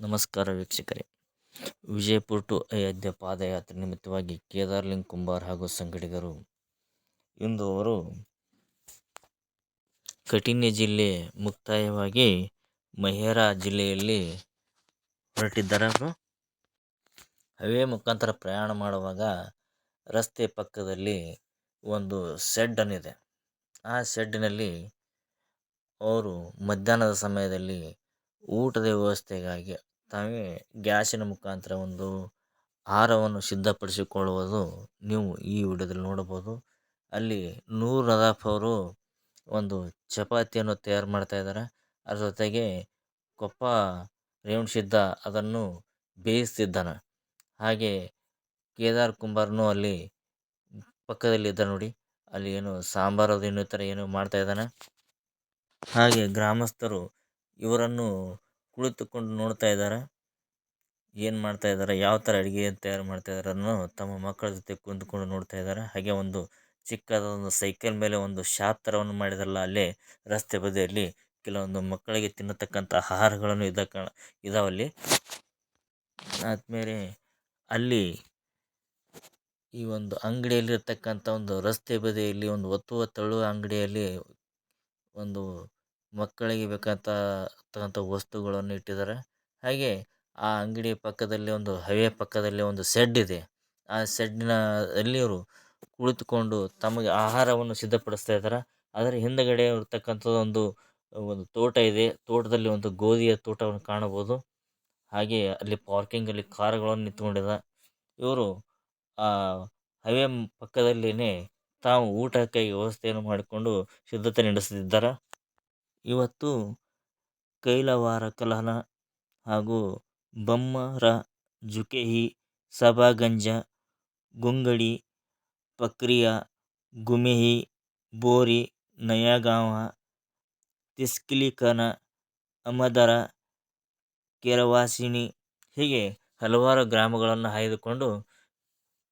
ನಮಸ್ಕಾರ ವೀಕ್ಷಕರೇ. ವಿಜಯಪುರ ಟು ಅಯೋಧ್ಯೆ ಪಾದಯಾತ್ರೆ ನಿಮಿತ್ತವಾಗಿ ಕೇದಾರ್ಲಿಂಗ್ ಕುಂಬಾರ್ ಹಾಗೂ ಸಂಘಡಿಗರು ಇಂದು ಅವರು ಕಠಿಣ ಜಿಲ್ಲೆ ಮುಕ್ತಾಯವಾಗಿ ಮಹೇರಾ ಜಿಲ್ಲೆಯಲ್ಲಿ ಹೊರಟಿದ್ದಾರೆ. ಹೈವೇ ಮುಖಾಂತರ ಪ್ರಯಾಣ ಮಾಡುವಾಗ ರಸ್ತೆ ಪಕ್ಕದಲ್ಲಿ ಒಂದು ಶೆಡ್ಡನ್ನಿದೆ ಆ ಶೆಡ್ನಲ್ಲಿ ಅವರು ಮಧ್ಯಾಹ್ನದ ಸಮಯದಲ್ಲಿ ಊಟದ ವ್ಯವಸ್ಥೆಗಾಗಿ ತಾವೇ ಗ್ಯಾಸಿನ ಮುಖಾಂತರ ಒಂದು ಆಹಾರವನ್ನು ಸಿದ್ಧಪಡಿಸಿಕೊಳ್ಳುವುದು ನೀವು ಈ ವಿಡಿಯೋದಲ್ಲಿ ನೋಡಬಹುದು. ಅಲ್ಲಿ ನೂರ್ ನದಾಫ್ ಅವರು ಒಂದು ಚಪಾತಿಯನ್ನು ತಯಾರು ಮಾಡ್ತಾ ಇದ್ದಾರೆ. ಅದರ ಜೊತೆಗೆ ಕೊಪ್ಪ ರೇವಣಸಿದ್ದ ಅದನ್ನು ಬೇಯಿಸ್ತಿದ್ದಾನೆ. ಹಾಗೆ ಕೇದಾರ್ ಕುಂಬಾರ್ನು ಅಲ್ಲಿ ಪಕ್ಕದಲ್ಲಿ ಇದ್ದ ನೋಡಿ. ಅಲ್ಲಿ ಏನು ಸಾಂಬಾರು ಅದು ಇನ್ನಿತರ ಏನೋ ಮಾಡ್ತಾ ಇದ್ದಾನೆ. ಹಾಗೆ ಗ್ರಾಮಸ್ಥರು ಇವರನ್ನು ಕುಳಿತುಕೊಂಡು ನೋಡ್ತಾ ಇದ್ದಾರೆ. ಏನು ಮಾಡ್ತಾ ಇದ್ದಾರೆ? ಯಾವ ಥರ ಅಡುಗೆ ತಯಾರು ಮಾಡ್ತಾ ಇದ್ದಾರೆ ಅನ್ನೋ ತಮ್ಮ ಮಕ್ಕಳ ಜೊತೆ ಕುಂತ್ಕೊಂಡು ನೋಡ್ತಾ ಇದ್ದಾರೆ. ಹಾಗೆ ಒಂದು ಚಿಕ್ಕದಾದ ಒಂದು ಸೈಕಲ್ ಮೇಲೆ ಒಂದು ಶಾಪ್ ಥರವನ್ನು ಮಾಡಿದಾರಲ್ಲ, ಅಲ್ಲಿ ರಸ್ತೆ ಬದಿಯಲ್ಲಿ ಕೆಲವೊಂದು ಮಕ್ಕಳಿಗೆ ತಿನ್ನತಕ್ಕಂಥ ಆಹಾರಗಳನ್ನು ಕಾರಣ ಇದಾವಲ್ಲಿ. ಆದ್ಮೇಲೆ ಅಲ್ಲಿ ಈ ಒಂದು ಅಂಗಡಿಯಲ್ಲಿರ್ತಕ್ಕಂಥ ಒಂದು ರಸ್ತೆ ಬದಿಯಲ್ಲಿ ಒಂದು ಒತ್ತುವ ತಳ್ಳುವ ಅಂಗಡಿಯಲ್ಲಿ ಒಂದು ಮಕ್ಕಳಿಗೆ ಬೇಕಾದಂಥ ವಸ್ತುಗಳನ್ನು ಇಟ್ಟಿದ್ದಾರೆ. ಹಾಗೆ ಆ ಅಂಗಡಿಯ ಪಕ್ಕದಲ್ಲಿ ಒಂದು ಹೈವೆ ಪಕ್ಕದಲ್ಲಿ ಒಂದು ಶೆಡ್ ಇದೆ. ಆ ಶೆಡ್ಡಿನ ಅಲ್ಲಿ ಅವರು ಕುಳಿತುಕೊಂಡು ತಮಗೆ ಆಹಾರವನ್ನು ಸಿದ್ಧಪಡಿಸ್ತಾ ಇದ್ದಾರೆ. ಅದರ ಹಿಂದುಗಡೆ ಇರ್ತಕ್ಕಂಥದ್ದು ಒಂದು ಒಂದು ತೋಟ ಇದೆ. ತೋಟದಲ್ಲಿ ಒಂದು ಗೋಧಿಯ ತೋಟವನ್ನು ಕಾಣಬಹುದು. ಹಾಗೆ ಅಲ್ಲಿ ಪಾರ್ಕಿಂಗಲ್ಲಿ ಕಾರುಗಳನ್ನು ನಿಂತ್ಕೊಂಡಿದೆ. ಇವರು ಆ ಹೈವೆ ಪಕ್ಕದಲ್ಲಿನೇ ತಾವು ಊಟಕ್ಕೆ ವ್ಯವಸ್ಥೆಯನ್ನು ಮಾಡಿಕೊಂಡು ಸಿದ್ಧತೆ ನಡೆಸುತ್ತಿದ್ದಾರೆ. ಇವತ್ತು ಕೈಲವಾರ ಕಲಹನ ಹಾಗೂ ಬಮ್ಮರ ಜುಕೇಹಿ, ಸಭಾಗಂಜ, ಗುಂಗಡಿ, ಪಕ್ರಿಯಾ, ಗುಮೇಹಿ, ಬೋರಿ, ನಯಾಗಾಂವ, ತಿಸ್ಕಿಲಿಕನ, ಅಮದರ, ಕೆರವಾಸಿನಿ ಹೀಗೆ ಹಲವಾರು ಗ್ರಾಮಗಳನ್ನು ಆಯ್ದುಕೊಂಡು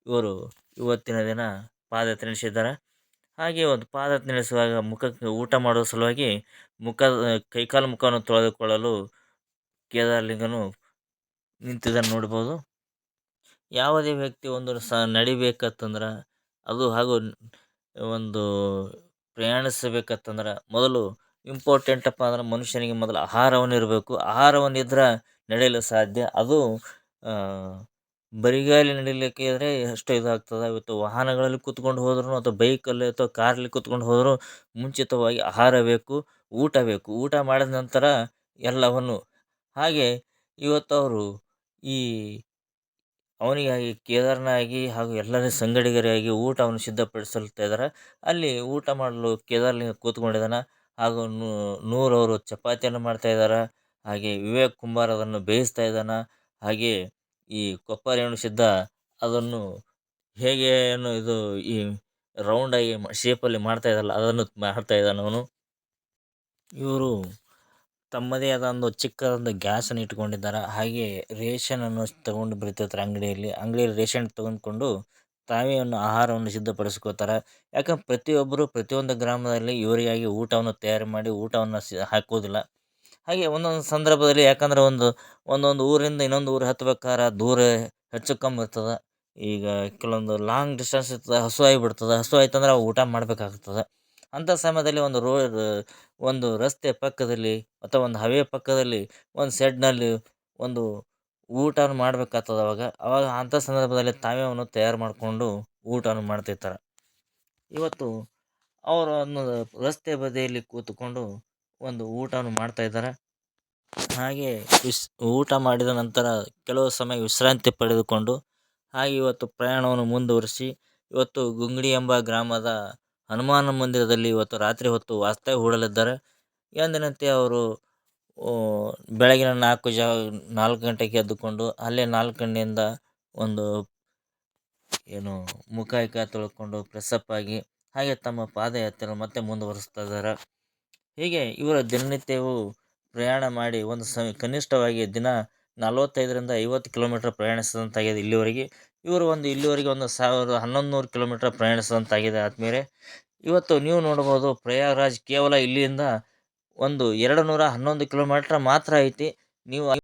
ಇವರು ಇವತ್ತಿನ ದಿನ ಪಾದಯಾತ್ರೆ ನಡೆಸಿದ್ದಾರೆ. ಹಾಗೆ ಒಂದು ಪಾದ ನಡೆಸುವಾಗ ಮುಖಕ್ಕೆ ಊಟ ಮಾಡುವ ಸಲುವಾಗಿ ಮುಖ, ಕೈಕಾಲು ಮುಖವನ್ನು ತೊಳೆದುಕೊಳ್ಳಲು ಕೇದಾರಲಿಂಗನು ನಿಂತಿದ್ದನ್ನು ನೋಡ್ಬೋದು. ಯಾವುದೇ ವ್ಯಕ್ತಿ ಒಂದು ಸ ನಡಿಬೇಕತ್ತಂದ್ರೆ, ಅದು ಹಾಗೂ ಒಂದು ಪ್ರಯಾಣಿಸಬೇಕಂತಂದ್ರೆ ಮೊದಲು ಇಂಪಾರ್ಟೆಂಟಪ್ಪ ಅಂದ್ರೆ ಮನುಷ್ಯನಿಗೆ ಮೊದಲು ಆಹಾರವನ್ನು ಇರಬೇಕು ಆಹಾರವನ್ನು ಇದ್ರೆ ನಡೆಯಲು ಸಾಧ್ಯ. ಅದು ಬರಿಗಾಲಿ ನಡಿಲಿಕ್ಕೆ ಇದ್ದರೆ ಅಷ್ಟು ಇದಾಗ್ತದೆ. ಇವತ್ತು ವಾಹನಗಳಲ್ಲಿ ಕೂತ್ಕೊಂಡು ಹೋದ್ರೂ ಅಥವಾ ಬೈಕಲ್ಲಿ ಅಥವಾ ಕಾರಲ್ಲಿ ಕೂತ್ಕೊಂಡು ಹೋದರೂ ಮುಂಚಿತವಾಗಿ ಆಹಾರ ಬೇಕು, ಊಟ ಬೇಕು. ಊಟ ಮಾಡಿದ ನಂತರ ಎಲ್ಲವನ್ನು ಹಾಗೆ ಇವತ್ತು ಅವರು ಈ ಅವನಿಗಾಗಿ ಕೇದಾರನಾಗಿ ಹಾಗೂ ಎಲ್ಲರ ಸಂಗಡಿಗರಾಗಿ ಊಟವನ್ನು ಸಿದ್ಧಪಡಿಸಲ್ತಾ ಇದ್ದಾರೆ. ಅಲ್ಲಿ ಊಟ ಮಾಡಲು ಕೇದಾರ್ಲಿಂಗ ಕೂತ್ಕೊಂಡಿದ್ದಾನೆ. ಹಾಗೂ ಅವರು ಚಪಾತಿಯನ್ನು ಮಾಡ್ತಾ ಇದ್ದಾರೆ. ಹಾಗೆ ವಿವೇಕ್ ಕುಂಬಾರ್ ಅದನ್ನು ಬೇಯಿಸ್ತಾ ಇದ್ದಾನೆ. ಹಾಗೆ ಈ ಕೊಪ್ಪ ಸಿದ್ಧ ಅದನ್ನು ಹೇಗೆ ಏನು ಇದು ಈ ರೌಂಡಾಗಿ ಶೇಪಲ್ಲಿ ಮಾಡ್ತಾ ಇದ್ದಲ್ಲ ಅದನ್ನು ಮಾಡ್ತಾ ಇದ್ದಾನೆ ಅವನು. ಇವರು ತಮ್ಮದೇ ಆದ ಒಂದು ಚಿಕ್ಕದೊಂದು ಗ್ಯಾಸನ್ನು ಇಟ್ಕೊಂಡಿದ್ದಾರೆ ಹಾಗೆ ರೇಷನನ್ನು ತಗೊಂಡು ಬರ್ತಿರ್ತಾರೆ ಅಂಗಡಿಯಲ್ಲಿ. ಅಂಗಡಿಯಲ್ಲಿ ರೇಷನ್ ತಗೊಂಡ್ಕೊಂಡು ತಾವೇ ಒಂದು ಆಹಾರವನ್ನು ಸಿದ್ಧಪಡಿಸ್ಕೋತಾರೆ ಯಾಕಂದ್ರೆ ಪ್ರತಿಯೊಬ್ಬರು ಪ್ರತಿಯೊಂದು ಗ್ರಾಮದಲ್ಲಿ ಇವರಿಗಾಗಿ ಊಟವನ್ನು ತಯಾರು ಮಾಡಿ ಊಟವನ್ನು ಸಿ ಹಾಕೋದಿಲ್ಲ ಹಾಗೆ ಒಂದೊಂದು ಸಂದರ್ಭದಲ್ಲಿ ಯಾಕಂದ್ರೆ ಒಂದು, ಒಂದೊಂದು ಊರಿಂದ ಇನ್ನೊಂದು ಊರು ಹತ್ಬೇಕಾರೆ ದೂರ ಹೆಚ್ಚು ಕಮ್ಮಿ ಇರ್ತದೆ. ಈಗ ಕೆಲವೊಂದು ಲಾಂಗ್ ಡಿಸ್ಟೆನ್ಸ್ ಇರ್ತದೆ ಹಸುವಾಗಿ ಬಿಡ್ತದೆ. ಹಸು ಆಯ್ತಂದ್ರೆ ಊಟ ಮಾಡಬೇಕಾಗ್ತದೆ. ಅಂಥ ಸಮಯದಲ್ಲಿ ಒಂದು ರೋಡ್ ಒಂದು ರಸ್ತೆ ಪಕ್ಕದಲ್ಲಿ ಅಥವಾ ಒಂದು ಹವೆ ಪಕ್ಕದಲ್ಲಿ ಒಂದು ಶೆಡ್ನಲ್ಲಿ ಒಂದು ಊಟವನ್ನು ಮಾಡಬೇಕಾಗ್ತದೆ ಅವಾಗ. ಅವಾಗ ಅಂಥ ಸಂದರ್ಭದಲ್ಲಿ ತಾವೇ ಅವನು ತಯಾರು ಮಾಡಿಕೊಂಡು ಊಟವನ್ನು ಮಾಡ್ತಿರ್ತಾರೆ. ಇವತ್ತು ಅವರು ಅನ್ನೋದು ರಸ್ತೆ ಬದಿಯಲ್ಲಿ ಕೂತುಕೊಂಡು ಒಂದು ಊಟವನ್ನು ಮಾಡ್ತಾ ಇದ್ದಾರೆ. ಹಾಗೆ ವಿಸ್, ಊಟ ಮಾಡಿದ ನಂತರ ಕೆಲವು ಸಮಯ ವಿಶ್ರಾಂತಿ ಪಡೆದುಕೊಂಡು, ಹಾಗೆ ಇವತ್ತು ಪ್ರಯಾಣವನ್ನು ಮುಂದುವರಿಸಿ, ಇವತ್ತು ಗುಂಗ್ಡಿ ಎಂಬ ಗ್ರಾಮದ ಹನುಮಾನ ಮಂದಿರದಲ್ಲಿ ಇವತ್ತು ರಾತ್ರಿ ಹೊತ್ತು ವಾಸ್ತವ್ಯ ಹೂಡಲಿದ್ದಾರೆ. ಎಂದಿನಂತೆ ಅವರು ಬೆಳಗಿನ ನಾಲ್ಕು ಜಾ, ನಾಲ್ಕು ಗಂಟೆಗೆ ಎದ್ದುಕೊಂಡು, ಅಲ್ಲೇ ನಾಲ್ಕು ಗಂಟೆಯಿಂದ ಒಂದು ಏನು ಮುಖ ಕೈ ತೊಳ್ಕೊಂಡು ಪ್ರೆಸ್ಸಪ್ಪಾಗಿ ಹಾಗೆ ತಮ್ಮ ಪಾದಯಾತ್ರೆ ಮತ್ತೆ ಮುಂದುವರಿಸ್ತಾ ಇದ್ದಾರೆ. ಹೀಗೆ ಇವರ ದಿನನಿತ್ಯವೂ ಪ್ರಯಾಣ ಮಾಡಿ ಒಂದು ಸ ಕನಿಷ್ಠವಾಗಿ ದಿನ ನಲವತ್ತೈದರಿಂದ ಐವತ್ತು ಕಿಲೋಮೀಟ್ರ್ ಪ್ರಯಾಣಿಸಿದಂತಾಗಿದೆ ಇಲ್ಲಿವರೆಗೆ. ಇವರು ಒಂದು, ಇಲ್ಲಿವರೆಗೆ ಒಂದು ಸಾವಿರದ ಹನ್ನೊಂದು ನೂರು ಕಿಲೋಮೀಟ್ರ್ ಪ್ರಯಾಣಿಸಿದಂತಾಗಿದೆ. ಆದಮೇಲೆ ಇವತ್ತು ನೀವು ನೋಡ್ಬೋದು ಪ್ರಯಾಗ್ರಾಜ್ ಕೇವಲ ಇಲ್ಲಿಂದ ಒಂದು ಎರಡು ನೂರ ಹನ್ನೊಂದು ಕಿಲೋಮೀಟ್ರ್ ಮಾತ್ರ ಐತಿ. ನೀವು